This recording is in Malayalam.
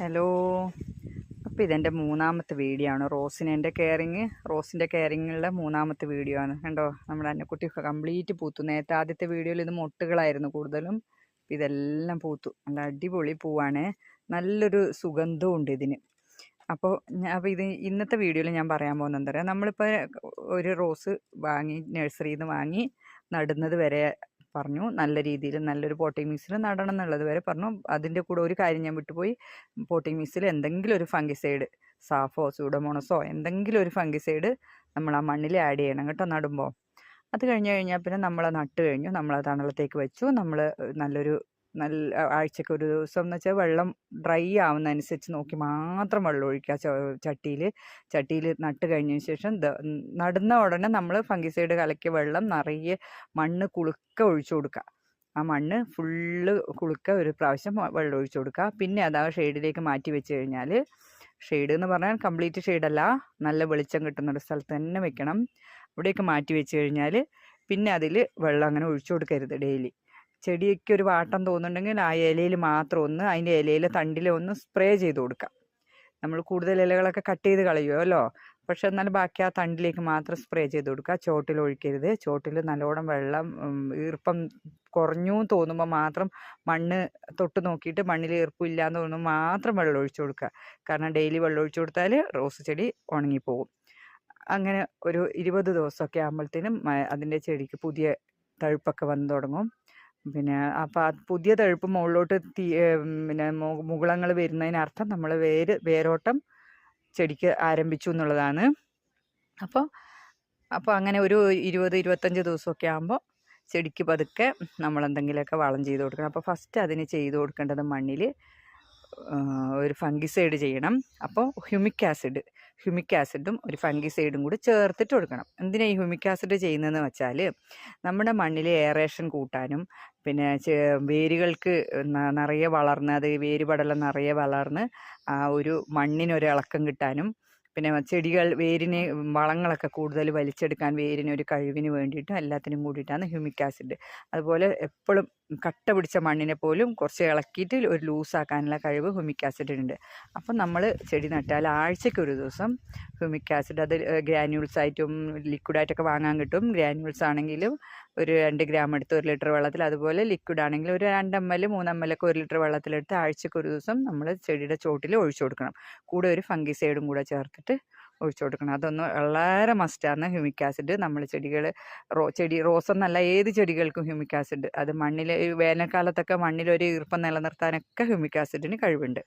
ഹലോ. അപ്പോൾ ഇതെന്റെ മൂന്നാമത്തെ വീഡിയോ ആണ്. റോസിനെ കെയറിങ് റോസിന്റെ കെയറിങ്ങുള്ള മൂന്നാമത്തെ വീഡിയോ ആണ്. കണ്ടോ? നമ്മുടെ അന്നക്കുട്ടി കംപ്ലീറ്റ് പൂത്തു. നേരത്തെ ആദ്യത്തെ വീഡിയോയിൽ ഇത് മൊട്ടുകളായിരുന്നു കൂടുതലും. ഇതെല്ലാം പൂത്തു. നല്ല അടിപൊളി പൂവാണ്. നല്ലൊരു സുഗന്ധവും ഉണ്ട് ഇതിന്. അപ്പോൾ അപ്പോൾ ഇത് ഇന്നത്തെ വീഡിയോയിൽ ഞാൻ പറയാൻ പോകുന്നത് എന്താ പറയുക നമ്മളിപ്പോൾ ഒരു റോസ് വാങ്ങി നഴ്സറിയിൽ നിന്ന് വാങ്ങി നടുന്നത് വരെ പറഞ്ഞു. നല്ല രീതിയിൽ നല്ലൊരു പോട്ടിംഗ് മിക്സിൽ നടണം എന്നുള്ളത് വരെ പറഞ്ഞു. അതിന്റെ കൂടെ ഒരു കാര്യം ഞാൻ വിട്ടുപോയി. പോട്ടിംഗ് മിക്സിൽ എന്തെങ്കിലും ഒരു ഫംഗിസൈഡ് സാഫോ സൂഡോമോണസോ എന്തെങ്കിലും ഒരു ഫംഗിസൈഡ് നമ്മൾ ആ മണ്ണിൽ ആഡ് ചെയ്യണം കേട്ടോ നടുമ്പോൾ. അത് കഴിഞ്ഞ് കഴിഞ്ഞാൽ പിന്നെ നമ്മൾ നട്ട് കഴിഞ്ഞു. നമ്മൾ തണലത്തേക്ക് വെച്ചു. നമ്മൾ നല്ലൊരു നല്ല ആഴ്ചക്ക് ഒരു ദിവസം എന്ന് വെച്ചാൽ വെള്ളം ഡ്രൈ ആവുന്നതനുസരിച്ച് നോക്കി മാത്രം വെള്ളം ഒഴിക്കുക. ചട്ടിയിൽ ചട്ടിയിൽ നട്ട് കഴിഞ്ഞതിന് ശേഷം നടുന്ന ഉടനെ നമ്മൾ ഫംഗിസൈഡ് കലക്കിയ വെള്ളം നിറയെ മണ്ണ് കുളുക്ക ഒഴിച്ചു കൊടുക്കുക. ആ മണ്ണ് ഫുള്ള് കുളുക്ക ഒരു പ്രാവശ്യം വെള്ളം ഒഴിച്ചു കൊടുക്കുക. പിന്നെ അത് ആ ഷെയ്ഡിലേക്ക് മാറ്റി വെച്ച് കഴിഞ്ഞാൽ ഷെയ്ഡ് എന്ന് പറഞ്ഞാൽ കംപ്ലീറ്റ് ഷെയ്ഡല്ല നല്ല വെളിച്ചം കിട്ടുന്ന ഒരു സ്ഥലത്ത് തന്നെ വെക്കണം. അവിടേക്ക് മാറ്റി വെച്ച് കഴിഞ്ഞാൽ പിന്നെ അതിൽ വെള്ളം അങ്ങനെ ഒഴിച്ചു കൊടുക്കരുത് ഡെയിലി. ചെടിയൊക്കെ ഒരു വാട്ടം തോന്നുന്നുണ്ടെങ്കിൽ ആ ഇലയിൽ മാത്രം ഒന്ന് അതിന്റെ ഇലയിൽ തണ്ടിൽ ഒന്ന് സ്പ്രേ ചെയ്ത് കൊടുക്കാം നമ്മൾ കൂടുതൽ ഇലകളൊക്കെ കട്ട് ചെയ്ത് കളയുമല്ലോ പക്ഷെ എന്നാലും ബാക്കി ആ തണ്ടിലേക്ക് മാത്രം സ്പ്രേ ചെയ്ത് കൊടുക്കുക. ചോട്ടിൽ ഒഴിക്കരുത്. ചോട്ടിൽ നല്ലോണം വെള്ളം ഈർപ്പം കുറഞ്ഞു തോന്നുമ്പോൾ മാത്രം മണ്ണ് തൊട്ട് നോക്കിയിട്ട് മണ്ണിൽ ഈർപ്പില്ല എന്ന് തോന്നുമ്പോൾ മാത്രം വെള്ളം ഒഴിച്ചു കൊടുക്കുക. കാരണം ഡെയിലി വെള്ളം ഒഴിച്ചു കൊടുത്താൽ റോസ് ചെടി ഉണങ്ങിപ്പോകും. അങ്ങനെ ഒരു ഇരുപത് ദിവസമൊക്കെ ആകുമ്പോഴത്തേനും അതിന്റെ ചെടിക്ക് പുതിയ തഴുപ്പൊക്കെ വന്നു തുടങ്ങും. പിന്നെ അപ്പോൾ പുതിയ തഴുപ്പ് മുകളിലോട്ട് തീ പിന്നെ മുകുളങ്ങൾ വരുന്നതിനർത്ഥം നമ്മൾ വേര് വേരോട്ടം ചെടിക്ക് ആരംഭിച്ചു എന്നുള്ളതാണ്. അപ്പോൾ അപ്പോൾ അങ്ങനെ ഒരു ഇരുപത് ഇരുപത്തഞ്ച് ദിവസമൊക്കെ ആകുമ്പോൾ ചെടിക്ക് പതുക്കെ നമ്മൾ എന്തെങ്കിലുമൊക്കെ വളം ചെയ്ത് കൊടുക്കണം. അപ്പോൾ ഫസ്റ്റ് അതിന് ചെയ്ത് കൊടുക്കേണ്ടത് മണ്ണിൽ ഒരു ഫംഗിസൈഡ് ചെയ്യണം. അപ്പോൾ ഹ്യൂമിക് ആസിഡ്. ഹ്യൂമിക് ആസിഡും ഒരു ഫംഗിസൈഡും കൂടി ചേർത്തിട്ട് കൊടുക്കണം. എന്തിനാണ് ഈ ഹ്യൂമിക് ആസിഡ് ചെയ്യുന്നതെന്ന് വെച്ചാൽ നമ്മുടെ മണ്ണിൽ എയറേഷൻ കൂട്ടാനും പിന്നെ വേരുകൾക്ക് നിറയെ വളർന്ന് അത് വേരുപടലം നിറയെ വളർന്ന് ആ ഒരു മണ്ണിനൊരിളക്കം കിട്ടാനും പിന്നെ ചെടികൾ വേരിന് വളങ്ങളൊക്കെ കൂടുതൽ വലിച്ചെടുക്കാൻ വേരിന് ഒരു കഴിവിന് വേണ്ടിയിട്ടും എല്ലാത്തിനും കൂടിയിട്ടാണ് ഹ്യൂമിക് ആസിഡ്. അതുപോലെ എപ്പോഴും കട്ട പിടിച്ച മണ്ണിനെ പോലും കുറച്ച് ഇളക്കിയിട്ട് ഒരു ലൂസാക്കാനുള്ള കഴിവ് ഹ്യൂമിക് ആസിഡിനുണ്ട്. അപ്പം നമ്മൾ ചെടി നട്ടാൽ ആഴ്ചയ്ക്ക് ഒരു ദിവസം ഹ്യൂമിക് ആസിഡ് അത് ഗ്രാന്യൂൾസ് ആയിട്ടും ലിക്വിഡായിട്ടൊക്കെ വാങ്ങാൻ കിട്ടും. ഗ്രാന്യൂൾസ് ആണെങ്കിലും ഒരു രണ്ട് ഗ്രാം എടുത്ത് ഒരു ലിറ്റർ വെള്ളത്തിൽ. അതുപോലെ ലിക്വിഡ് ആണെങ്കിൽ ഒരു രണ്ട് എം എൽ മൂന്ന് എം എൽ ഒക്കെ ഒരു ലിറ്റർ വെള്ളത്തിലെടുത്ത് ആഴ്ചയ്ക്ക് ഒരു ദിവസം നമ്മൾ ചെടിയുടെ ചോട്ടിൽ ഒഴിച്ചു കൊടുക്കണം. കൂടെ ഒരു ഫംഗിസൈഡും കൂടെ ചേർത്തിട്ട് ഒഴിച്ചു കൊടുക്കണം. അതൊന്ന് വളരെ മസ്റ്റാണ് ഹ്യൂമിക് ആസിഡ് നമ്മൾ ചെടികൾ റോ ചെടി റോസ് എന്നല്ല ഏത് ചെടികൾക്കും ഹ്യൂമിക് ആസിഡ് അത് മണ്ണിൽ വേനൽക്കാലത്തൊക്കെ മണ്ണിലൊരു ഈർപ്പം നിലനിർത്താനൊക്കെ ഹ്യൂമിക് ആസിഡിന് കഴിവുണ്ട്.